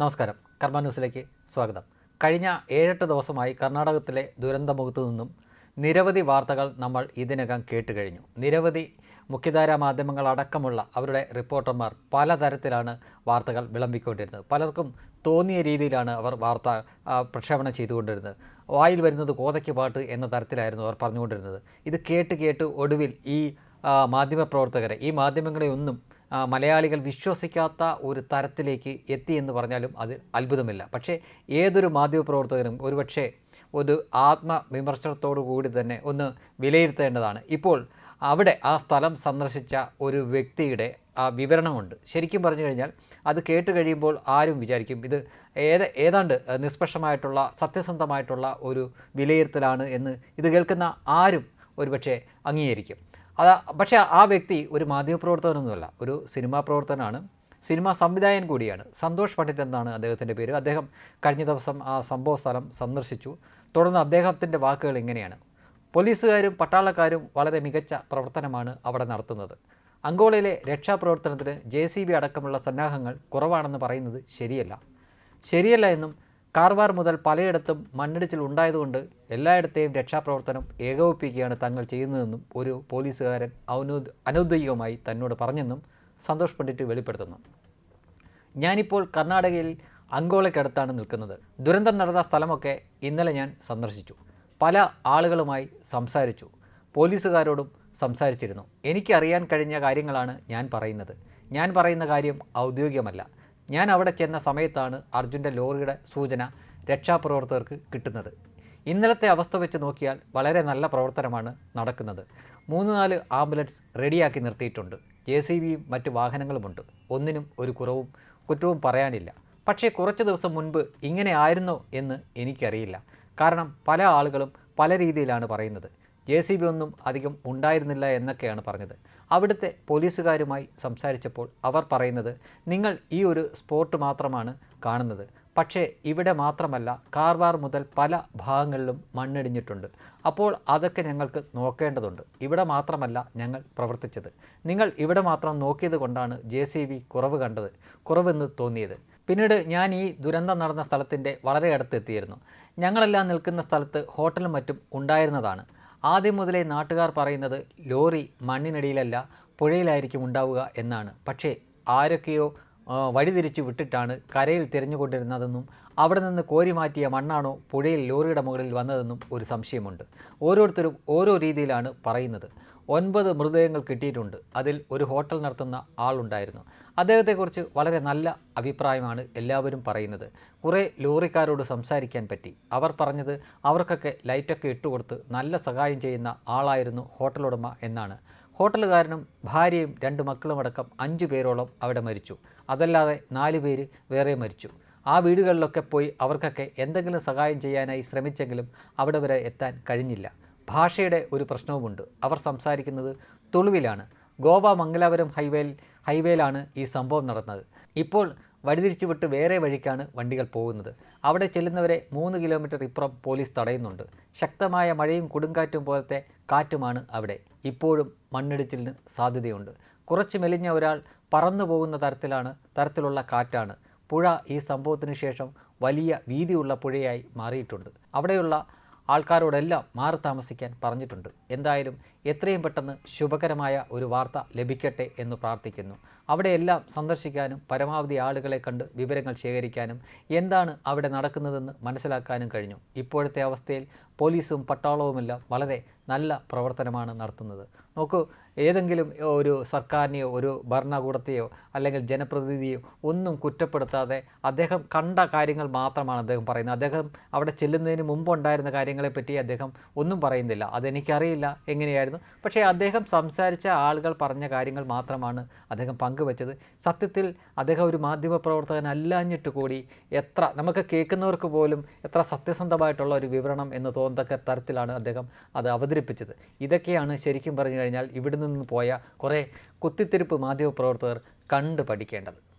നമസ്കാരം. കർമ്മ ന്യൂസിലേക്ക് സ്വാഗതം. കഴിഞ്ഞ ഏഴെട്ട് ദിവസമായി കർണാടകത്തിലെ ദുരന്തമുഖത്തു നിന്നും നിരവധി വാർത്തകൾ നമ്മൾ ഇതിനകം കേട്ട് കഴിഞ്ഞു. നിരവധി മുഖ്യധാരാ മാധ്യമങ്ങളടക്കമുള്ള അവരുടെ റിപ്പോർട്ടർമാർ പലതരത്തിലാണ് വാർത്തകൾ വിളമ്പിക്കൊണ്ടിരുന്നത്. പലർക്കും തോന്നിയ രീതിയിലാണ് അവർ വാർത്ത പ്രക്ഷേപണം ചെയ്തുകൊണ്ടിരുന്നത്. വായിൽ വരുന്നത് കോതയ്ക്ക് പാട്ട് എന്ന തരത്തിലായിരുന്നു അവർ പറഞ്ഞുകൊണ്ടിരുന്നത്. ഇത് കേട്ട് കേട്ട് ഒടുവിൽ ഈ മാധ്യമപ്രവർത്തകരെ ഈ മാധ്യമങ്ങളെ ഒന്നും മലയാളികൾ വിശ്വസിക്കാത്ത ഒരു തരത്തിലേക്ക് എത്തി എന്ന് പറഞ്ഞാലും അത് അത്ഭുതമില്ല. പക്ഷേ ഏതൊരു മാധ്യമപ്രവർത്തകനും ഒരുപക്ഷെ ഒരു ആത്മവിമർശനത്തോടു കൂടി തന്നെ ഒന്ന് വിലയിരുത്തേണ്ടതാണ്. ഇപ്പോൾ അവിടെ ആ സ്ഥലം സന്ദർശിച്ച ഒരു വ്യക്തിയുടെ ആ വിവരണമുണ്ട്. ശരിക്കും പറഞ്ഞു കഴിഞ്ഞാൽ അത് കേട്ട് കഴിയുമ്പോൾ ആരും വിചാരിക്കും ഇത് ഏത് ഏതാണ്ട് നിഷ്പക്ഷമായിട്ടുള്ള സത്യസന്ധമായിട്ടുള്ള ഒരു വിലയിരുത്തലാണ് എന്ന് ഇത് കേൾക്കുന്ന ആരും ഒരുപക്ഷെ അംഗീകരിക്കും. അത് പക്ഷേ ആ വ്യക്തി ഒരു മാധ്യമപ്രവർത്തകനൊന്നുമല്ല ഒരു സിനിമാ പ്രവർത്തകനാണ്. സിനിമാ സംവിധായകൻ കൂടിയാണ്. സന്തോഷ് പണ്ഡിറ്റ് എന്നാണ് അദ്ദേഹത്തിന്റെ പേര്. അദ്ദേഹം കഴിഞ്ഞ ദിവസം ആ സംഭവ സ്ഥലം സന്ദർശിച്ചു. തുടർന്ന് അദ്ദേഹത്തിന്റെ വാക്കുകൾ ഇങ്ങനെയാണ്. പോലീസുകാരും പട്ടാളക്കാരും വളരെ മികച്ച പ്രവർത്തനമാണ് അവിടെ നടത്തുന്നത്. അങ്കോളയിലെ രക്ഷാപ്രവർത്തനത്തിന് ജെ സി ബി അടക്കമുള്ള സന്നാഹങ്ങൾ കുറവാണെന്ന് പറയുന്നത് ശരിയല്ല. ശരിയല്ല എന്നും കാർവാർ മുതൽ പലയിടത്തും മണ്ണിടിച്ചിൽ ഉണ്ടായതുകൊണ്ട് എല്ലായിടത്തെയും രക്ഷാപ്രവർത്തനം ഏകോപിപ്പിക്കുകയാണ് തങ്ങൾ ചെയ്യുന്നതെന്നും ഒരു പോലീസുകാരൻ ഔനോദ് അനൗദ്യോഗികമായി തന്നോട് പറഞ്ഞെന്നും സന്തോഷ് പണ്ഡിറ്റ് വെളിപ്പെടുത്തുന്നു. ഞാനിപ്പോൾ കർണാടകയിൽ അങ്കോളയ്ക്കടുത്താണ് നിൽക്കുന്നത്. ദുരന്തം നടന്ന സ്ഥലമൊക്കെ ഇന്നലെ ഞാൻ സന്ദർശിച്ചു. പല ആളുകളുമായി സംസാരിച്ചു. പോലീസുകാരോടും സംസാരിച്ചിരുന്നു. എനിക്കറിയാൻ കഴിഞ്ഞ കാര്യങ്ങളാണ് ഞാൻ പറയുന്നത്. ഞാൻ പറയുന്ന കാര്യം ഔദ്യോഗികമല്ല. ഞാൻ അവിടെ ചെന്ന സമയത്താണ് അർജുന്റെ ലോറിയുടെ സൂചന രക്ഷാപ്രവർത്തകർക്ക് കിട്ടുന്നത്. ഇന്നലത്തെ അവസ്ഥ വെച്ച് നോക്കിയാൽ വളരെ നല്ല പ്രവർത്തനമാണ് നടക്കുന്നത്. മൂന്ന് നാല് ആംബുലൻസ് റെഡിയാക്കി നിർത്തിയിട്ടുണ്ട്. ജെ സി ബിയും മറ്റ് വാഹനങ്ങളുമുണ്ട്. ഒന്നിനും ഒരു കുറവും കുറ്റവും പറയാനില്ല. പക്ഷേ കുറച്ച് ദിവസം മുൻപ് ഇങ്ങനെ ആയിരുന്നോ എന്ന് എനിക്കറിയില്ല. കാരണം പല ആളുകളും പല രീതിയിലാണ് പറയുന്നത്. ജെ സി ബി ഒന്നും അധികം ഉണ്ടായിരുന്നില്ല എന്നൊക്കെയാണ് പറഞ്ഞത്. അവിടുത്തെ പോലീസുകാരുമായി സംസാരിച്ചപ്പോൾ അവർ പറയുന്നത് നിങ്ങൾ ഈ ഒരു സ്പോട്ട് മാത്രമാണ് കാണുന്നത്. പക്ഷേ ഇവിടെ മാത്രമല്ല കാർവാർ മുതൽ പല ഭാഗങ്ങളിലും മണ്ണിടിഞ്ഞിട്ടുണ്ട്. അപ്പോൾ അതൊക്കെ ഞങ്ങൾക്ക് നോക്കേണ്ടതുണ്ട്. ഇവിടെ മാത്രമല്ല ഞങ്ങൾ പ്രവർത്തിച്ചത്. നിങ്ങൾ ഇവിടെ മാത്രം നോക്കിയത് കൊണ്ടാണ് ജെ സി ബി കുറവ് കണ്ടത് കുറവെന്ന് തോന്നിയത്. പിന്നീട് ഞാൻ ഈ ദുരന്തം നടന്ന സ്ഥലത്തിന്റെ വളരെ അടുത്തെത്തിയിരുന്നു. ഞങ്ങളെല്ലാം നിൽക്കുന്ന സ്ഥലത്ത് ഹോട്ടലും മറ്റും ഉണ്ടായിരുന്നതാണ്. ആദ്യം മുതലേ നാട്ടുകാർ പറയുന്നത് ലോറി മണ്ണിനടിയിലല്ല പുഴയിലായിരിക്കും ഉണ്ടാവുക എന്നാണ്. പക്ഷേ ആരൊക്കെയോ വഴിതിരിച്ചു വിട്ടിട്ടാണ് കരയിൽ തിരഞ്ഞുകൊണ്ടിരുന്നതെന്നും അവിടെ നിന്ന് കോരി മാറ്റിയ മണ്ണാണോ പുഴയിൽ ലോറിയുടെ മുകളിൽ വന്നതെന്നും ഒരു സംശയമുണ്ട്. ഓരോരുത്തരും ഓരോ രീതിയിലാണ് പറയുന്നത്. ഒൻപത് മൃതദേഹങ്ങൾ കിട്ടിയിട്ടുണ്ട്. അതിൽ ഒരു ഹോട്ടൽ നടത്തുന്ന ആളുണ്ടായിരുന്നു. അദ്ദേഹത്തെക്കുറിച്ച് വളരെ നല്ല അഭിപ്രായമാണ് എല്ലാവരും പറയുന്നത്. കുറേ ലോറിക്കാരോട് സംസാരിക്കാൻ പറ്റി. അവർ പറഞ്ഞത് അവർക്കൊക്കെ ലൈറ്റൊക്കെ ഇട്ടുകൊടുത്ത് നല്ല സഹായം ചെയ്യുന്ന ആളായിരുന്നു ഹോട്ടൽ ഉടമ എന്നാണ്. ഹോട്ടലുകാരനും ഭാര്യയും രണ്ട് മക്കളുമടക്കം അഞ്ചു പേരോളം അവിടെ മരിച്ചു. അതല്ലാതെ നാല് പേര് വേറെ മരിച്ചു. ആ വീടുകളിലൊക്കെ പോയി അവർക്കൊക്കെ എന്തെങ്കിലും സഹായം ചെയ്യാനായി ശ്രമിച്ചെങ്കിലും അവിടെ വരെ എത്താൻ കഴിഞ്ഞില്ല. ഭാഷയുടെ ഒരു പ്രശ്നവുമുണ്ട്. അവർ സംസാരിക്കുന്നത് തുളുവിലാണ്. ഗോവ മംഗലാപുരം ഹൈവേയിൽ ഹൈവേയിലാണ് ഈ സംഭവം നടന്നത്. ഇപ്പോൾ വഴിതിരിച്ചു വിട്ട് വേറെ വഴിക്കാണ് വണ്ടികൾ പോകുന്നത്. അവിടെ ചെല്ലുന്നവരെ മൂന്ന് കിലോമീറ്റർ ഇപ്പുറം പോലീസ് തടയുന്നുണ്ട്. ശക്തമായ മഴയും കൊടുങ്കാറ്റും പോലത്തെ കാറ്റുമാണ് അവിടെ. ഇപ്പോഴും മണ്ണിടിച്ചിലിന് സാധ്യതയുണ്ട്. കുറച്ച് മെലിഞ്ഞ ഒരാൾ പറന്നു പോകുന്ന തരത്തിലാണ് തരത്തിലുള്ള കാറ്റാണ്. പുഴ ഈ സംഭവത്തിന് ശേഷം വലിയ വീതിയുള്ള പുഴയായി മാറിയിട്ടുണ്ട്. അവിടെയുള്ള ആൾക്കാരോടെല്ലാം മാറി താമസിക്കാൻ പറഞ്ഞിട്ടുണ്ട്. എന്തായാലും എത്രയും പെട്ടെന്ന് ശുഭകരമായ ഒരു വാർത്ത ലഭിക്കട്ടെ എന്ന് പ്രാർത്ഥിക്കുന്നു. അവിടെയെല്ലാം സന്ദർശിക്കാനും പരമാവധി ആളുകളെ കണ്ട് വിവരങ്ങൾ ശേഖരിക്കാനും എന്താണ് അവിടെ നടക്കുന്നതെന്ന് മനസ്സിലാക്കാനും കഴിഞ്ഞു. ഇപ്പോഴത്തെ അവസ്ഥയിൽ പോലീസും പട്ടാളവുമെല്ലാം വളരെ നല്ല പ്രവർത്തനമാണ് നടത്തുന്നത്. നോക്കൂ ഏതെങ്കിലും ഒരു സർക്കാരിനെയോ ഒരു ഭരണകൂടത്തെയോ അല്ലെങ്കിൽ ജനപ്രതിനിധിയോ ഒന്നും കുറ്റപ്പെടുത്താതെ അദ്ദേഹം കണ്ട കാര്യങ്ങൾ മാത്രമാണ് അദ്ദേഹം പറയുന്നത്. അദ്ദേഹം അവിടെ ചെല്ലുന്നതിന് മുമ്പുണ്ടായിരുന്ന കാര്യങ്ങളെപ്പറ്റി അദ്ദേഹം ഒന്നും പറയുന്നില്ല. അതെനിക്കറിയില്ല എങ്ങനെയായിരുന്നു. പക്ഷേ അദ്ദേഹം സംസാരിച്ച ആളുകൾ പറഞ്ഞ കാര്യങ്ങൾ മാത്രമാണ് അദ്ദേഹം പങ്കുവച്ചത്. സത്യത്തിൽ അദ്ദേഹം ഒരു മാധ്യമപ്രവർത്തകനല്ലാഞ്ഞിട്ട് കൂടി എത്ര നമുക്ക് കേൾക്കുന്നവർക്ക് പോലും എത്ര സത്യസന്ധമായിട്ടുള്ള ഒരു വിവരണം എന്ന് തോന്നത്തക്ക തരത്തിലാണ് അദ്ദേഹം അത് അവതരിപ്പിച്ചത്? ഇതൊക്കെയാണ് ശരിക്കും പറഞ്ഞു കഴിഞ്ഞാൽ ഇവിടെ നിന്ന് പോയ കുറേ കുത്തിത്തിരിപ്പ് മാധ്യമപ്രവർത്തകർ കണ്ടു പഠിക്കേണ്ടത്.